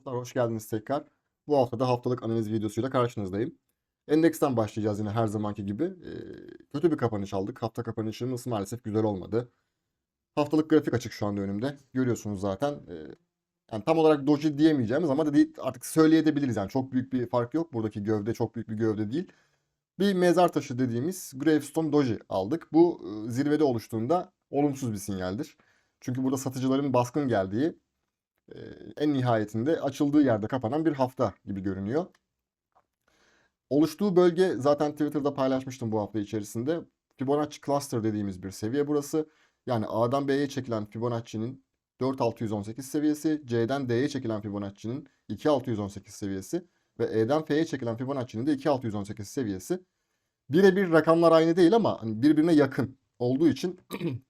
Dostlar hoş geldiniz tekrar. Bu hafta da haftalık analiz videosuyla karşınızdayım. Endeksten başlayacağız yine her zamanki gibi. Ee, kötü bir kapanış aldık. Hafta kapanışımız maalesef güzel olmadı. Haftalık grafik açık şu anda önümde. Görüyorsunuz zaten. Ee, yani tam olarak doji diyemeyeceğimiz ama da artık söyleyebiliriz. Yani çok büyük bir fark yok. Buradaki gövde çok büyük bir gövde değil. Bir mezar taşı dediğimiz Gravestone Doji aldık. Bu e, zirvede oluştuğunda olumsuz bir sinyaldir. Çünkü burada satıcıların baskın geldiği en nihayetinde açıldığı yerde kapanan bir hafta gibi görünüyor. Oluştuğu bölge zaten Twitter'da paylaşmıştım bu hafta içerisinde. Fibonacci Cluster dediğimiz bir seviye burası. Yani A'dan B'ye çekilen Fibonacci'nin 4618 seviyesi, C'den D'ye çekilen Fibonacci'nin 2618 seviyesi ve E'den F'ye çekilen Fibonacci'nin de 2618 seviyesi. Birebir rakamlar aynı değil ama hani birbirine yakın olduğu için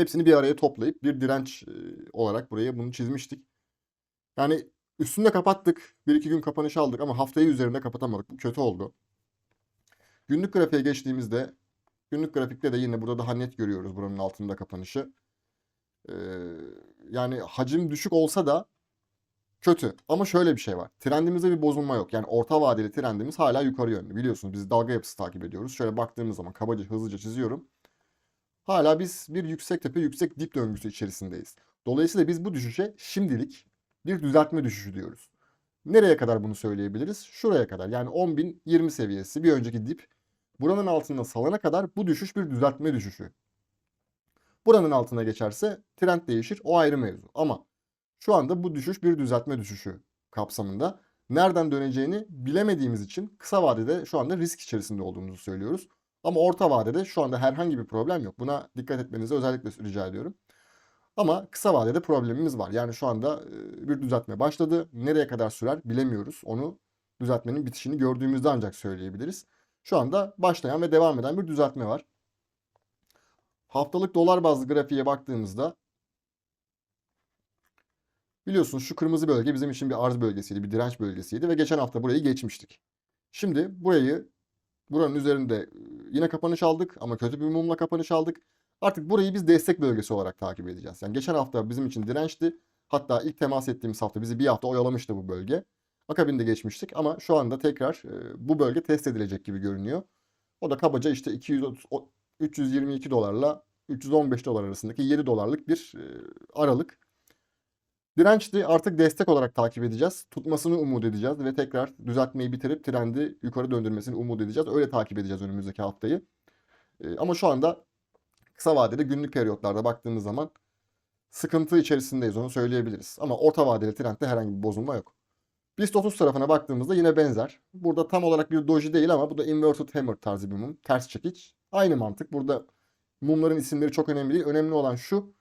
hepsini bir araya toplayıp bir direnç olarak buraya bunu çizmiştik. Yani üstünde kapattık. Bir iki gün kapanış aldık ama haftayı üzerinde kapatamadık. Bu kötü oldu. Günlük grafiğe geçtiğimizde günlük grafikte de yine burada daha net görüyoruz buranın altında kapanışı. Ee, yani hacim düşük olsa da kötü. Ama şöyle bir şey var. Trendimizde bir bozulma yok. Yani orta vadeli trendimiz hala yukarı yönlü. Biliyorsunuz biz dalga yapısı takip ediyoruz. Şöyle baktığımız zaman kabaca hızlıca çiziyorum. Hala biz bir yüksek tepe yüksek dip döngüsü içerisindeyiz. Dolayısıyla biz bu düşüşe şimdilik bir düzeltme düşüşü diyoruz. Nereye kadar bunu söyleyebiliriz? Şuraya kadar. Yani 10.020 seviyesi bir önceki dip. Buranın altında salana kadar bu düşüş bir düzeltme düşüşü. Buranın altına geçerse trend değişir. O ayrı mevzu. Ama şu anda bu düşüş bir düzeltme düşüşü kapsamında. Nereden döneceğini bilemediğimiz için kısa vadede şu anda risk içerisinde olduğumuzu söylüyoruz. Ama orta vadede şu anda herhangi bir problem yok. Buna dikkat etmenizi özellikle rica ediyorum. Ama kısa vadede problemimiz var. Yani şu anda bir düzeltme başladı. Nereye kadar sürer bilemiyoruz. Onu düzeltmenin bitişini gördüğümüzde ancak söyleyebiliriz. Şu anda başlayan ve devam eden bir düzeltme var. Haftalık dolar bazlı grafiğe baktığımızda biliyorsunuz şu kırmızı bölge bizim için bir arz bölgesiydi, bir direnç bölgesiydi ve geçen hafta burayı geçmiştik. Şimdi burayı buranın üzerinde yine kapanış aldık ama kötü bir mumla kapanış aldık. Artık burayı biz destek bölgesi olarak takip edeceğiz. Yani geçen hafta bizim için dirençti. Hatta ilk temas ettiğimiz hafta bizi bir hafta oyalamıştı bu bölge. Akabinde geçmiştik ama şu anda tekrar bu bölge test edilecek gibi görünüyor. O da kabaca işte 230, 322 dolarla 315 dolar arasındaki 7 dolarlık bir aralık. Dirençti artık destek olarak takip edeceğiz. Tutmasını umut edeceğiz ve tekrar düzeltmeyi bitirip trendi yukarı döndürmesini umut edeceğiz. Öyle takip edeceğiz önümüzdeki haftayı. Ama şu anda kısa vadede günlük periyotlarda baktığımız zaman sıkıntı içerisindeyiz onu söyleyebiliriz. Ama orta vadeli trendde herhangi bir bozulma yok. BIST 30 tarafına baktığımızda yine benzer. Burada tam olarak bir doji değil ama bu da inverted hammer tarzı bir mum. Ters çekiç. Aynı mantık. Burada mumların isimleri çok önemli değil. Önemli olan şu.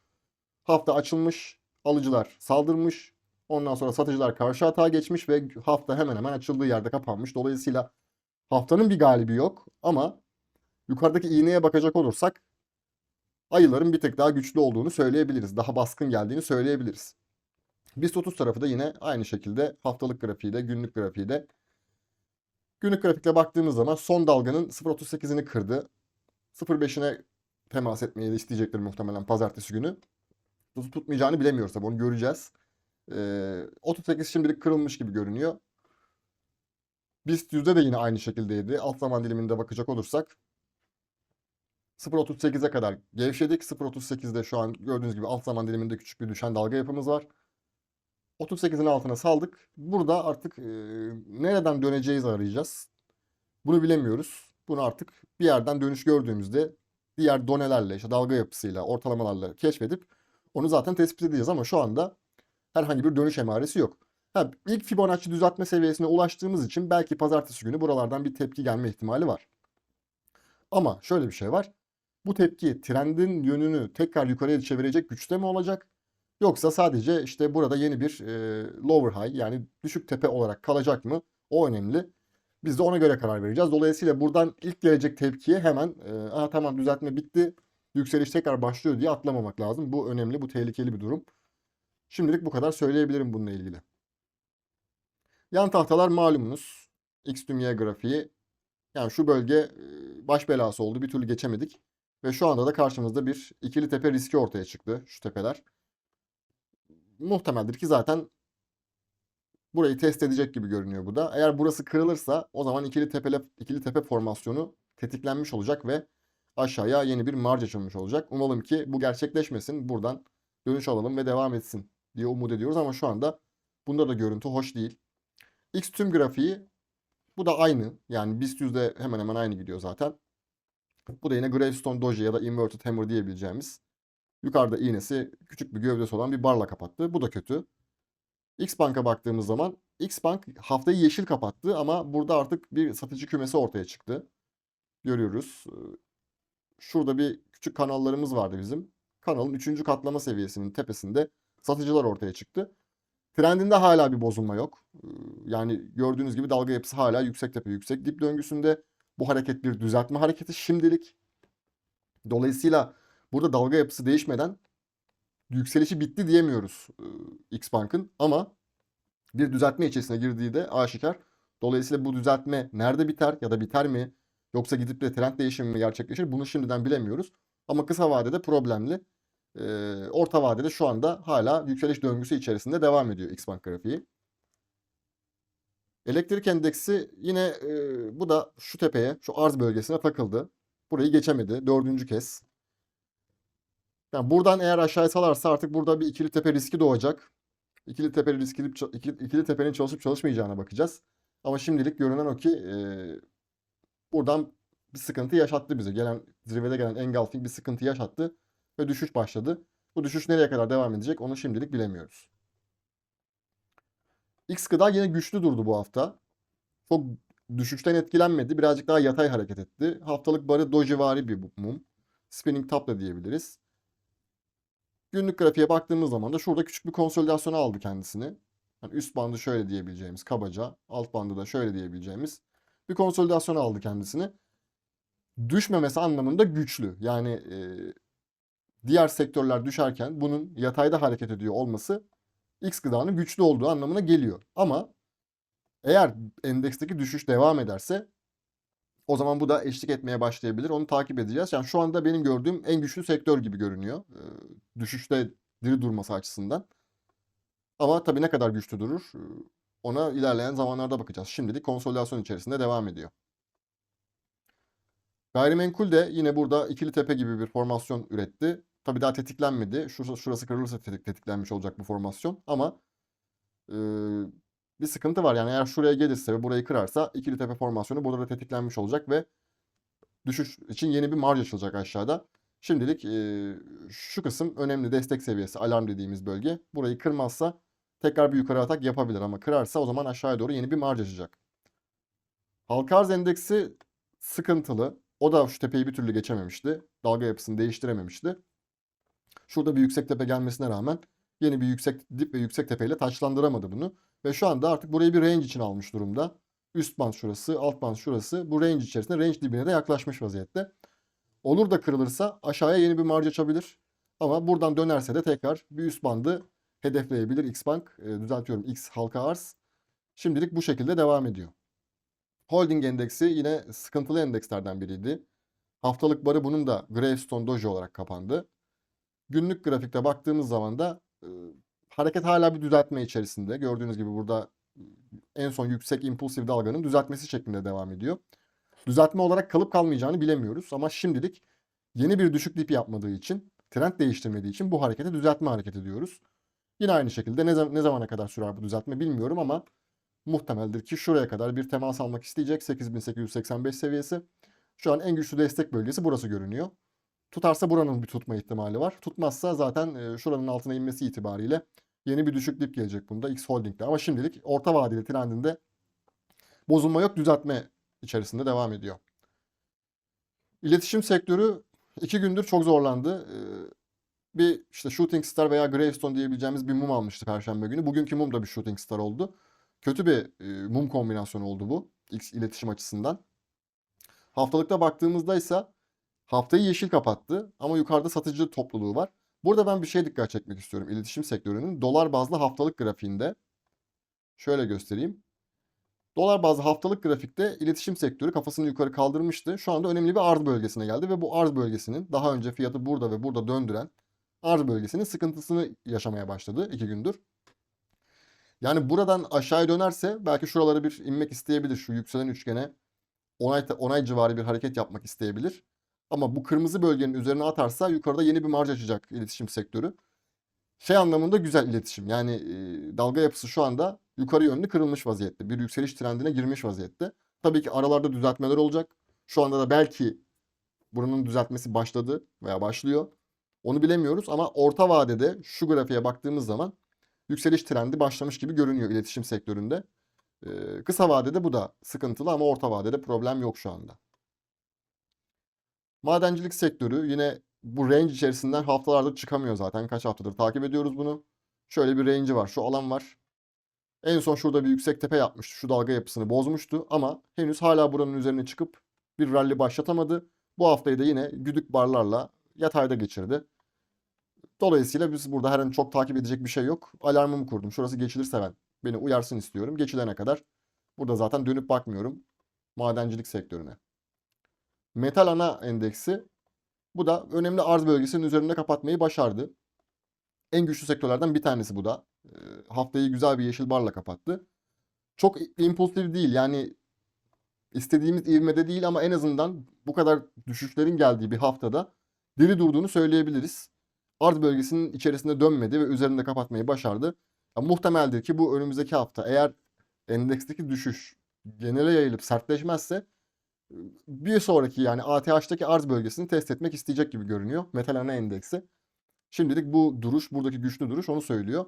Hafta açılmış. Alıcılar saldırmış. Ondan sonra satıcılar karşı hata geçmiş ve hafta hemen hemen açıldığı yerde kapanmış. Dolayısıyla haftanın bir galibi yok ama yukarıdaki iğneye bakacak olursak ayıların bir tık daha güçlü olduğunu söyleyebiliriz. Daha baskın geldiğini söyleyebiliriz. BIST 30 tarafı da yine aynı şekilde haftalık grafiği de günlük grafiği de. Günlük grafikle baktığımız zaman son dalganın 0.38'ini kırdı. 0.5'ine temas etmeyi isteyecektir muhtemelen pazartesi günü. Tutup tutmayacağını bilemiyoruz tabii onu göreceğiz. Ee, 38 şimdilik kırılmış gibi görünüyor. BIST yüzde de yine aynı şekildeydi. Alt zaman diliminde bakacak olursak 0.38'e kadar gevşedik. 0.38'de şu an gördüğünüz gibi alt zaman diliminde küçük bir düşen dalga yapımız var. 38'in altına saldık. Burada artık e, nereden döneceğiz arayacağız. Bunu bilemiyoruz. Bunu artık bir yerden dönüş gördüğümüzde diğer donelerle, işte dalga yapısıyla, ortalamalarla keşfedip onu zaten tespit edeceğiz ama şu anda herhangi bir dönüş emaresi yok. Ha, ilk Fibonacci düzeltme seviyesine ulaştığımız için belki pazartesi günü buralardan bir tepki gelme ihtimali var. Ama şöyle bir şey var. Bu tepki trendin yönünü tekrar yukarıya çevirecek güçte mi olacak? Yoksa sadece işte burada yeni bir e, lower high yani düşük tepe olarak kalacak mı? O önemli. Biz de ona göre karar vereceğiz. Dolayısıyla buradan ilk gelecek tepkiye hemen e, Aha, tamam düzeltme bitti. Yükseliş tekrar başlıyor diye atlamamak lazım. Bu önemli, bu tehlikeli bir durum. Şimdilik bu kadar söyleyebilirim bununla ilgili. Yan tahtalar malumunuz. X tüm Y grafiği. Yani şu bölge baş belası oldu. Bir türlü geçemedik. Ve şu anda da karşımızda bir ikili tepe riski ortaya çıktı. Şu tepeler. Muhtemeldir ki zaten Burayı test edecek gibi görünüyor bu da. Eğer burası kırılırsa o zaman ikili tepele, ikili tepe formasyonu tetiklenmiş olacak ve aşağıya yeni bir marj açılmış olacak. Umalım ki bu gerçekleşmesin. Buradan dönüş alalım ve devam etsin diye umut ediyoruz ama şu anda bunda da görüntü hoş değil. X tüm grafiği bu da aynı. Yani BIST yüzde hemen hemen aynı gidiyor zaten. Bu da yine Gravestone Doji ya da Inverted Hammer diyebileceğimiz yukarıda iğnesi küçük bir gövdesi olan bir barla kapattı. Bu da kötü. X Bank'a baktığımız zaman X Bank haftayı yeşil kapattı ama burada artık bir satıcı kümesi ortaya çıktı. Görüyoruz. Şurada bir küçük kanallarımız vardı bizim. Kanalın 3. katlama seviyesinin tepesinde satıcılar ortaya çıktı. Trendinde hala bir bozulma yok. Yani gördüğünüz gibi dalga yapısı hala yüksek tepe yüksek dip döngüsünde. Bu hareket bir düzeltme hareketi şimdilik. Dolayısıyla burada dalga yapısı değişmeden yükselişi bitti diyemiyoruz X Bank'ın ama bir düzeltme içerisine girdiği de aşikar. Dolayısıyla bu düzeltme nerede biter ya da biter mi? Yoksa gidip de trend değişimi mi gerçekleşir? Bunu şimdiden bilemiyoruz. Ama kısa vadede problemli. orta vadede şu anda hala yükseliş döngüsü içerisinde devam ediyor X Bank grafiği. Elektrik endeksi yine e, bu da şu tepeye, şu arz bölgesine takıldı. Burayı geçemedi. Dördüncü kez. Yani buradan eğer aşağıya salarsa artık burada bir ikili tepe riski doğacak. İkili tepe riski ikili, ikili tepenin çalışıp çalışmayacağına bakacağız. Ama şimdilik görünen o ki e, buradan bir sıkıntı yaşattı bize. Gelen zirvede gelen engulfing bir sıkıntı yaşattı ve düşüş başladı. Bu düşüş nereye kadar devam edecek onu şimdilik bilemiyoruz. X gıda yine güçlü durdu bu hafta. Çok düşüşten etkilenmedi. Birazcık daha yatay hareket etti. Haftalık barı dojivari bir mum. Spinning top da diyebiliriz. Günlük grafiğe baktığımız zaman da şurada küçük bir konsolidasyon aldı kendisini. Yani üst bandı şöyle diyebileceğimiz kabaca, alt bandı da şöyle diyebileceğimiz bir konsolidasyon aldı kendisini. Düşmemesi anlamında güçlü. Yani e, diğer sektörler düşerken bunun yatayda hareket ediyor olması X gıdanın güçlü olduğu anlamına geliyor. Ama eğer endeksteki düşüş devam ederse o zaman bu da eşlik etmeye başlayabilir. Onu takip edeceğiz. Yani şu anda benim gördüğüm en güçlü sektör gibi görünüyor. düşüşte diri durması açısından. Ama tabii ne kadar güçlü durur ona ilerleyen zamanlarda bakacağız. Şimdilik konsolidasyon içerisinde devam ediyor. Gayrimenkul de yine burada ikili tepe gibi bir formasyon üretti. Tabii daha tetiklenmedi. Şurası, şurası kırılırsa tetik, tetiklenmiş olacak bu formasyon. Ama e, bir sıkıntı var. Yani eğer şuraya gelirse ve burayı kırarsa ikili tepe formasyonu burada da tetiklenmiş olacak ve düşüş için yeni bir marj açılacak aşağıda. Şimdilik e, şu kısım önemli destek seviyesi alarm dediğimiz bölge. Burayı kırmazsa tekrar bir yukarı atak yapabilir ama kırarsa o zaman aşağıya doğru yeni bir marj açacak. Halka arz endeksi sıkıntılı. O da şu tepeyi bir türlü geçememişti. Dalga yapısını değiştirememişti. Şurada bir yüksek tepe gelmesine rağmen yeni bir yüksek dip ve yüksek tepeyle taçlandıramadı bunu. Ve şu anda artık burayı bir range için almış durumda. Üst band şurası, alt band şurası. Bu range içerisinde range dibine de yaklaşmış vaziyette. Olur da kırılırsa aşağıya yeni bir marj açabilir. Ama buradan dönerse de tekrar bir üst bandı hedefleyebilir Xbank. E, düzeltiyorum X halka arz. Şimdilik bu şekilde devam ediyor. Holding endeksi yine sıkıntılı endekslerden biriydi. Haftalık barı bunun da Gravestone Doji olarak kapandı. Günlük grafikte baktığımız zaman da e, hareket hala bir düzeltme içerisinde. Gördüğünüz gibi burada en son yüksek impulsif dalganın düzeltmesi şeklinde devam ediyor. Düzeltme olarak kalıp kalmayacağını bilemiyoruz ama şimdilik yeni bir düşük dip yapmadığı için, trend değiştirmediği için bu harekete düzeltme hareketi diyoruz. Yine aynı şekilde ne, ne zamana kadar sürer bu düzeltme bilmiyorum ama muhtemeldir ki şuraya kadar bir temas almak isteyecek 8885 seviyesi. Şu an en güçlü destek bölgesi burası görünüyor. Tutarsa buranın bir tutma ihtimali var. Tutmazsa zaten e, şuranın altına inmesi itibariyle yeni bir düşük dip gelecek bunda X Holding'de. Ama şimdilik orta vadeli trendinde bozulma yok düzeltme içerisinde devam ediyor. İletişim sektörü iki gündür çok zorlandı. Bir işte Shooting Star veya Gravestone diyebileceğimiz bir mum almıştı Perşembe günü. Bugünkü mum da bir Shooting Star oldu. Kötü bir e, mum kombinasyonu oldu bu. X iletişim açısından. Haftalıkta baktığımızda ise Haftayı yeşil kapattı ama yukarıda satıcı topluluğu var. Burada ben bir şey dikkat çekmek istiyorum iletişim sektörünün. Dolar bazlı haftalık grafiğinde. Şöyle göstereyim. Dolar bazlı haftalık grafikte iletişim sektörü kafasını yukarı kaldırmıştı. Şu anda önemli bir arz bölgesine geldi ve bu arz bölgesinin daha önce fiyatı burada ve burada döndüren arz bölgesinin sıkıntısını yaşamaya başladı iki gündür. Yani buradan aşağıya dönerse belki şuralara bir inmek isteyebilir. Şu yükselen üçgene onay, onay civarı bir hareket yapmak isteyebilir. Ama bu kırmızı bölgenin üzerine atarsa yukarıda yeni bir marj açacak iletişim sektörü. Şey anlamında güzel iletişim. Yani e, dalga yapısı şu anda yukarı yönlü kırılmış vaziyette. Bir yükseliş trendine girmiş vaziyette. Tabii ki aralarda düzeltmeler olacak. Şu anda da belki buranın düzeltmesi başladı veya başlıyor. Onu bilemiyoruz ama orta vadede şu grafiğe baktığımız zaman yükseliş trendi başlamış gibi görünüyor iletişim sektöründe. Ee, kısa vadede bu da sıkıntılı ama orta vadede problem yok şu anda. Madencilik sektörü yine bu range içerisinden haftalardır çıkamıyor zaten. Kaç haftadır takip ediyoruz bunu. Şöyle bir range'i var. Şu alan var. En son şurada bir yüksek tepe yapmıştı. Şu dalga yapısını bozmuştu ama henüz hala buranın üzerine çıkıp bir rally başlatamadı. Bu haftayı da yine güdük barlarla yatayda geçirdi. Dolayısıyla biz burada her an çok takip edecek bir şey yok. Alarmımı kurdum. Şurası geçilirse ben beni uyarsın istiyorum. Geçilene kadar burada zaten dönüp bakmıyorum madencilik sektörüne. Metal ana endeksi bu da önemli arz bölgesinin üzerinde kapatmayı başardı. En güçlü sektörlerden bir tanesi bu da. E, haftayı güzel bir yeşil barla kapattı. Çok impulsif değil yani istediğimiz ivmede değil ama en azından bu kadar düşüşlerin geldiği bir haftada diri durduğunu söyleyebiliriz. Arz bölgesinin içerisinde dönmedi ve üzerinde kapatmayı başardı. Ya, muhtemeldir ki bu önümüzdeki hafta eğer endeksteki düşüş genele yayılıp sertleşmezse bir sonraki yani ATH'taki arz bölgesini test etmek isteyecek gibi görünüyor. Metal ana endeksi. Şimdilik bu duruş, buradaki güçlü duruş onu söylüyor.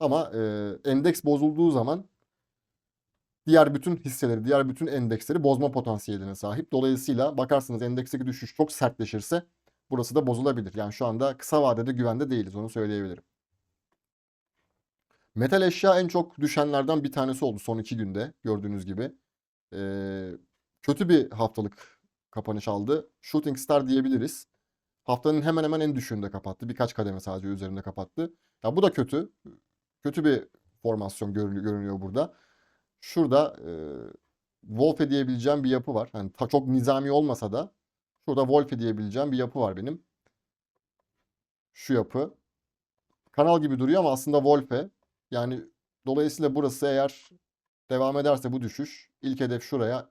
Ama e, endeks bozulduğu zaman diğer bütün hisseleri, diğer bütün endeksleri bozma potansiyeline sahip. Dolayısıyla bakarsınız endeksteki düşüş çok sertleşirse burası da bozulabilir. Yani şu anda kısa vadede güvende değiliz onu söyleyebilirim. Metal eşya en çok düşenlerden bir tanesi oldu son iki günde gördüğünüz gibi. Ee, kötü bir haftalık kapanış aldı. Shooting Star diyebiliriz. Haftanın hemen hemen en düşüğünde kapattı. Birkaç kademe sadece üzerinde kapattı. Ya bu da kötü. Kötü bir formasyon görünüyor burada. Şurada e, Wolfe diyebileceğim bir yapı var. Hani ta, çok nizami olmasa da şurada Wolfe diyebileceğim bir yapı var benim. Şu yapı. Kanal gibi duruyor ama aslında Wolfe. Yani dolayısıyla burası eğer devam ederse bu düşüş ilk hedef şuraya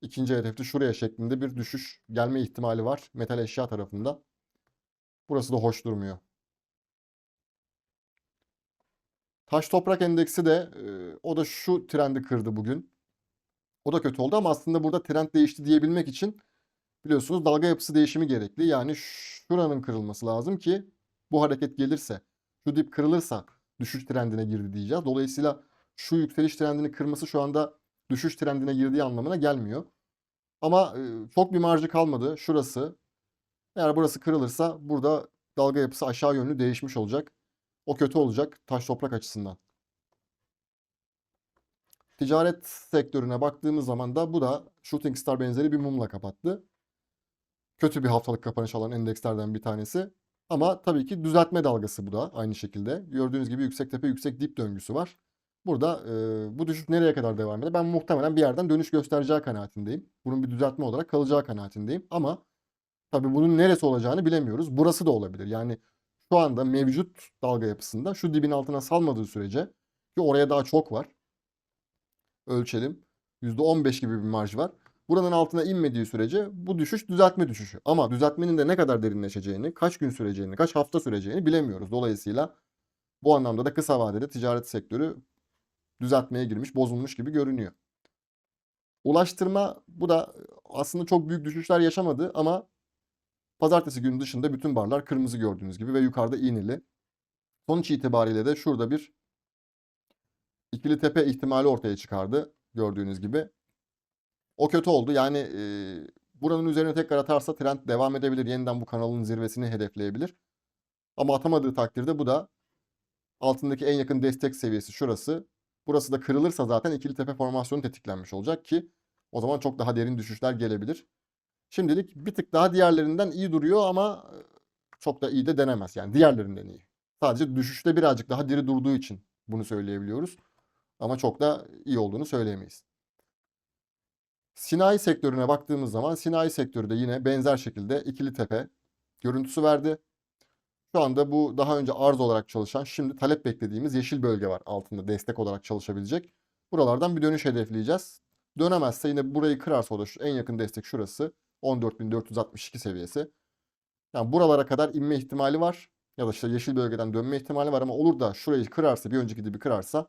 ikinci hedefte şuraya şeklinde bir düşüş gelme ihtimali var metal eşya tarafında. Burası da hoş durmuyor. Taş toprak endeksi de e, o da şu trendi kırdı bugün. O da kötü oldu ama aslında burada trend değişti diyebilmek için biliyorsunuz dalga yapısı değişimi gerekli. Yani şuranın kırılması lazım ki bu hareket gelirse, şu dip kırılırsa düşüş trendine girdi diyeceğiz. Dolayısıyla şu yükseliş trendini kırması şu anda düşüş trendine girdiği anlamına gelmiyor. Ama e, çok bir marjı kalmadı. Şurası. Eğer burası kırılırsa burada dalga yapısı aşağı yönlü değişmiş olacak. O kötü olacak taş toprak açısından. Ticaret sektörüne baktığımız zaman da bu da Shooting Star benzeri bir mumla kapattı. Kötü bir haftalık kapanış alan endekslerden bir tanesi. Ama tabii ki düzeltme dalgası bu da aynı şekilde. Gördüğünüz gibi yüksek tepe yüksek dip döngüsü var. Burada e, bu düşüş nereye kadar devam eder? Ben muhtemelen bir yerden dönüş göstereceği kanaatindeyim. Bunun bir düzeltme olarak kalacağı kanaatindeyim. Ama tabii bunun neresi olacağını bilemiyoruz. Burası da olabilir. Yani şu anda mevcut dalga yapısında şu dibin altına salmadığı sürece ki oraya daha çok var. Ölçelim. %15 gibi bir marj var. Buranın altına inmediği sürece bu düşüş düzeltme düşüşü. Ama düzeltmenin de ne kadar derinleşeceğini, kaç gün süreceğini, kaç hafta süreceğini bilemiyoruz. Dolayısıyla bu anlamda da kısa vadede ticaret sektörü düzeltmeye girmiş, bozulmuş gibi görünüyor. Ulaştırma bu da aslında çok büyük düşüşler yaşamadı ama pazartesi günü dışında bütün barlar kırmızı gördüğünüz gibi ve yukarıda iğneli. Sonuç itibariyle de şurada bir ikili tepe ihtimali ortaya çıkardı gördüğünüz gibi. O kötü oldu. Yani e, buranın üzerine tekrar atarsa trend devam edebilir. Yeniden bu kanalın zirvesini hedefleyebilir. Ama atamadığı takdirde bu da altındaki en yakın destek seviyesi şurası. Burası da kırılırsa zaten ikili tepe formasyonu tetiklenmiş olacak ki o zaman çok daha derin düşüşler gelebilir. Şimdilik bir tık daha diğerlerinden iyi duruyor ama çok da iyi de denemez. Yani diğerlerinden iyi. Sadece düşüşte birazcık daha diri durduğu için bunu söyleyebiliyoruz. Ama çok da iyi olduğunu söyleyemeyiz. Sinayi sektörüne baktığımız zaman sinayi sektörü de yine benzer şekilde ikili tepe görüntüsü verdi. Şu anda bu daha önce arz olarak çalışan, şimdi talep beklediğimiz yeşil bölge var altında destek olarak çalışabilecek. Buralardan bir dönüş hedefleyeceğiz. Dönemezse yine burayı kırarsa o da şu en yakın destek şurası. 14.462 seviyesi. Yani buralara kadar inme ihtimali var. Ya da işte yeşil bölgeden dönme ihtimali var ama olur da şurayı kırarsa, bir önceki dibi kırarsa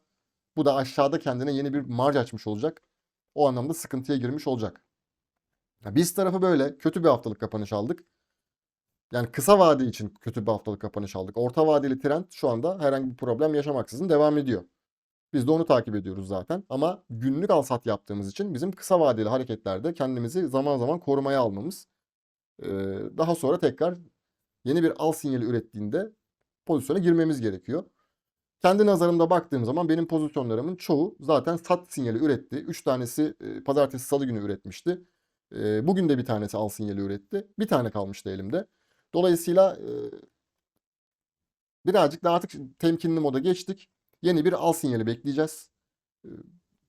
bu da aşağıda kendine yeni bir marj açmış olacak. O anlamda sıkıntıya girmiş olacak. Ya biz tarafı böyle kötü bir haftalık kapanış aldık. Yani kısa vade için kötü bir haftalık kapanış aldık. Orta vadeli trend şu anda herhangi bir problem yaşamaksızın devam ediyor. Biz de onu takip ediyoruz zaten. Ama günlük al sat yaptığımız için bizim kısa vadeli hareketlerde kendimizi zaman zaman korumaya almamız. daha sonra tekrar yeni bir al sinyali ürettiğinde pozisyona girmemiz gerekiyor. Kendi nazarımda baktığım zaman benim pozisyonlarımın çoğu zaten sat sinyali üretti. 3 tanesi e, pazartesi salı günü üretmişti. E, bugün de bir tanesi al sinyali üretti. Bir tane kalmıştı elimde. Dolayısıyla e, birazcık daha artık temkinli moda geçtik. Yeni bir al sinyali bekleyeceğiz.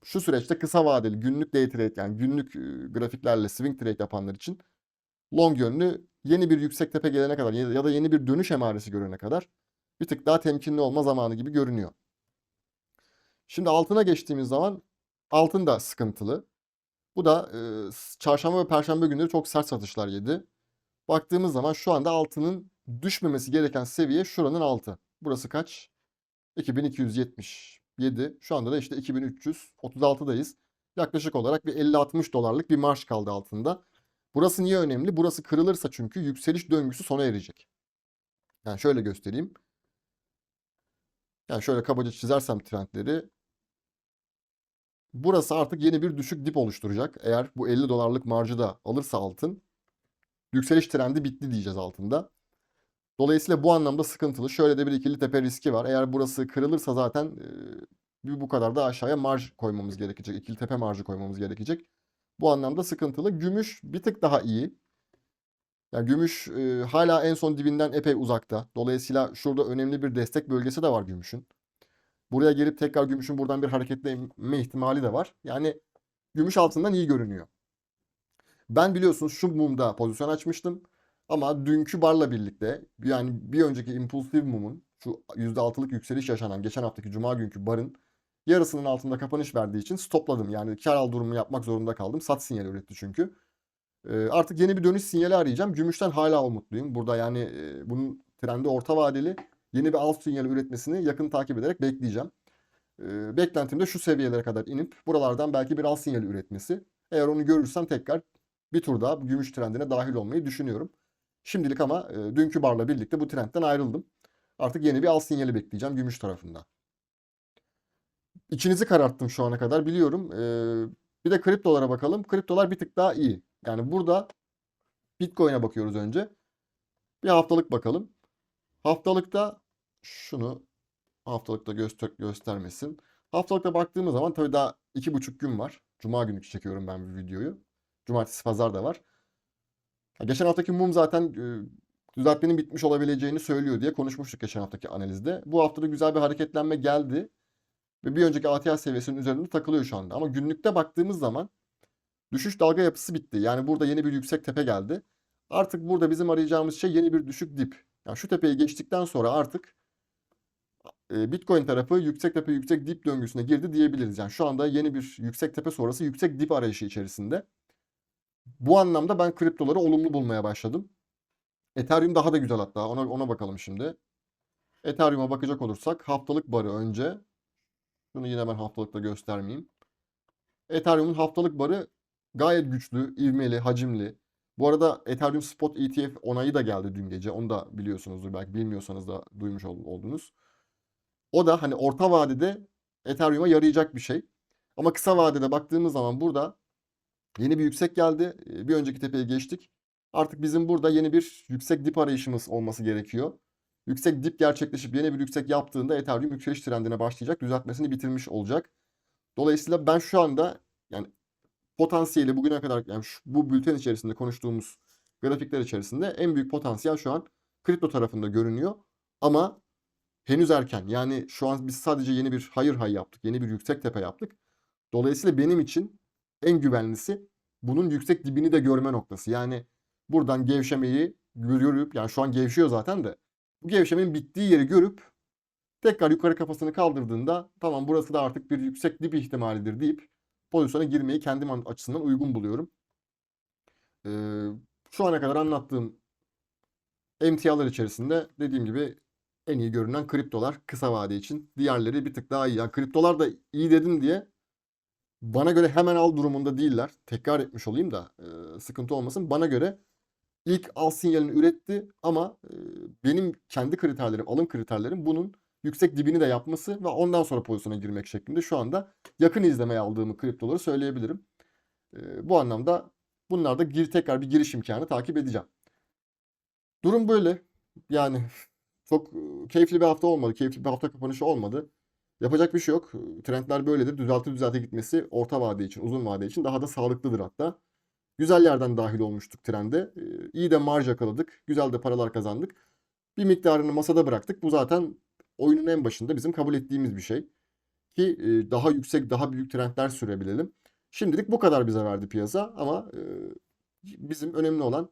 Şu süreçte kısa vadeli günlük day trade yani günlük grafiklerle swing trade yapanlar için long yönlü yeni bir yüksek tepe gelene kadar ya da yeni bir dönüş emaresi görene kadar bir tık daha temkinli olma zamanı gibi görünüyor. Şimdi altına geçtiğimiz zaman altın da sıkıntılı. Bu da e, çarşamba ve perşembe günleri çok sert satışlar yedi. Baktığımız zaman şu anda altının düşmemesi gereken seviye şuranın altı. Burası kaç? 2277. Şu anda da işte 2336'dayız. Yaklaşık olarak bir 50-60 dolarlık bir marş kaldı altında. Burası niye önemli? Burası kırılırsa çünkü yükseliş döngüsü sona erecek. Yani şöyle göstereyim. Yani şöyle kabaca çizersem trendleri. Burası artık yeni bir düşük dip oluşturacak. Eğer bu 50 dolarlık marjı da alırsa altın yükseliş trendi bitti diyeceğiz altında. Dolayısıyla bu anlamda sıkıntılı. Şöyle de bir ikili tepe riski var. Eğer burası kırılırsa zaten bir bu kadar da aşağıya marj koymamız gerekecek. İkili tepe marjı koymamız gerekecek. Bu anlamda sıkıntılı. Gümüş bir tık daha iyi. Yani gümüş e, hala en son dibinden epey uzakta. Dolayısıyla şurada önemli bir destek bölgesi de var gümüşün. Buraya gelip tekrar gümüşün buradan bir hareketlenme ihtimali de var. Yani gümüş altından iyi görünüyor. Ben biliyorsunuz şu mumda pozisyon açmıştım. Ama dünkü barla birlikte yani bir önceki impulsif mumun şu %6'lık yükseliş yaşanan geçen haftaki cuma günkü barın yarısının altında kapanış verdiği için stopladım. Yani kar al durumu yapmak zorunda kaldım. Sat sinyali üretti çünkü. Ee, artık yeni bir dönüş sinyali arayacağım. Gümüşten hala umutluyum. Burada yani e, bunun trendi orta vadeli yeni bir alt sinyali üretmesini yakın takip ederek bekleyeceğim. Ee, beklentim de şu seviyelere kadar inip buralardan belki bir alt sinyali üretmesi. Eğer onu görürsem tekrar bir tur daha gümüş trendine dahil olmayı düşünüyorum. Şimdilik ama e, dünkü barla birlikte bu trendten ayrıldım. Artık yeni bir al sinyali bekleyeceğim gümüş tarafında. İçinizi kararttım şu ana kadar biliyorum. Ee, bir de kriptolara bakalım. Kriptolar bir tık daha iyi. Yani burada Bitcoin'e bakıyoruz önce. Bir haftalık bakalım. Haftalıkta şunu haftalıkta göster göstermesin. Haftalıkta baktığımız zaman tabii daha iki buçuk gün var. Cuma günü çekiyorum ben bu videoyu. Cumartesi pazar da var. Geçen haftaki mum zaten e, düzeltmenin bitmiş olabileceğini söylüyor diye konuşmuştuk geçen haftaki analizde. Bu hafta da güzel bir hareketlenme geldi. Ve bir önceki ATH seviyesinin üzerinde takılıyor şu anda. Ama günlükte baktığımız zaman düşüş dalga yapısı bitti. Yani burada yeni bir yüksek tepe geldi. Artık burada bizim arayacağımız şey yeni bir düşük dip. Yani şu tepeyi geçtikten sonra artık e, Bitcoin tarafı yüksek tepe yüksek dip döngüsüne girdi diyebiliriz. Yani şu anda yeni bir yüksek tepe sonrası yüksek dip arayışı içerisinde. Bu anlamda ben kriptoları olumlu bulmaya başladım. Ethereum daha da güzel hatta. Ona, ona bakalım şimdi. Ethereum'a bakacak olursak haftalık barı önce. Bunu yine ben haftalıkta göstermeyeyim. Ethereum'un haftalık barı gayet güçlü, ivmeli, hacimli. Bu arada Ethereum Spot ETF onayı da geldi dün gece. Onu da biliyorsunuzdur belki bilmiyorsanız da duymuş ol- oldunuz. O da hani orta vadede Ethereum'a yarayacak bir şey. Ama kısa vadede baktığımız zaman burada yeni bir yüksek geldi. Ee, Bir önceki tepeyi geçtik. Artık bizim burada yeni bir yüksek dip arayışımız olması gerekiyor. Yüksek dip gerçekleşip yeni bir yüksek yaptığında Ethereum yükseliş trendine başlayacak. Düzeltmesini bitirmiş olacak. Dolayısıyla ben şu anda potansiyeli bugüne kadar yani şu, bu bülten içerisinde konuştuğumuz grafikler içerisinde en büyük potansiyel şu an kripto tarafında görünüyor. Ama henüz erken. Yani şu an biz sadece yeni bir hayır hay yaptık. Yeni bir yüksek tepe yaptık. Dolayısıyla benim için en güvenlisi bunun yüksek dibini de görme noktası. Yani buradan gevşemeyi görüp yani şu an gevşiyor zaten de bu gevşemenin bittiği yeri görüp tekrar yukarı kafasını kaldırdığında tamam burası da artık bir yüksek dip ihtimalidir deyip pozisyona girmeyi kendim an- açısından uygun buluyorum. Şu ana kadar anlattığım emtialar içerisinde dediğim gibi en iyi görünen kriptolar kısa vade için. Diğerleri bir tık daha iyi. Yani kriptolar da iyi dedim diye bana göre hemen al durumunda değiller. Tekrar etmiş olayım da sıkıntı olmasın. Bana göre ilk al sinyalini üretti ama benim kendi kriterlerim, alım kriterlerim bunun yüksek dibini de yapması ve ondan sonra pozisyona girmek şeklinde şu anda yakın izlemeye aldığımı kriptoları söyleyebilirim. E, bu anlamda bunlarda gir, tekrar bir giriş imkanı takip edeceğim. Durum böyle. Yani çok e, keyifli bir hafta olmadı. Keyifli bir hafta kapanışı olmadı. Yapacak bir şey yok. Trendler böyledir. Düzelte düzelte gitmesi orta vade için, uzun vade için daha da sağlıklıdır hatta. Güzel yerden dahil olmuştuk trende. Ee, İyi de marj yakaladık. Güzel de paralar kazandık. Bir miktarını masada bıraktık. Bu zaten oyunun en başında bizim kabul ettiğimiz bir şey. Ki e, daha yüksek, daha büyük trendler sürebilelim. Şimdilik bu kadar bize verdi piyasa ama e, bizim önemli olan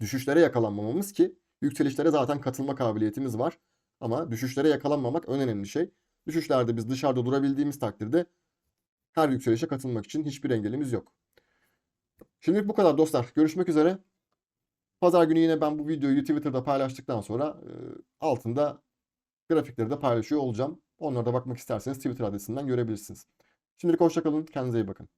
düşüşlere yakalanmamamız ki yükselişlere zaten katılma kabiliyetimiz var. Ama düşüşlere yakalanmamak en önemli şey. Düşüşlerde biz dışarıda durabildiğimiz takdirde her yükselişe katılmak için hiçbir engelimiz yok. Şimdilik bu kadar dostlar. Görüşmek üzere. Pazar günü yine ben bu videoyu Twitter'da paylaştıktan sonra e, altında grafikleri de paylaşıyor olacağım. Onlara da bakmak isterseniz Twitter adresinden görebilirsiniz. Şimdilik hoşçakalın. Kendinize iyi bakın.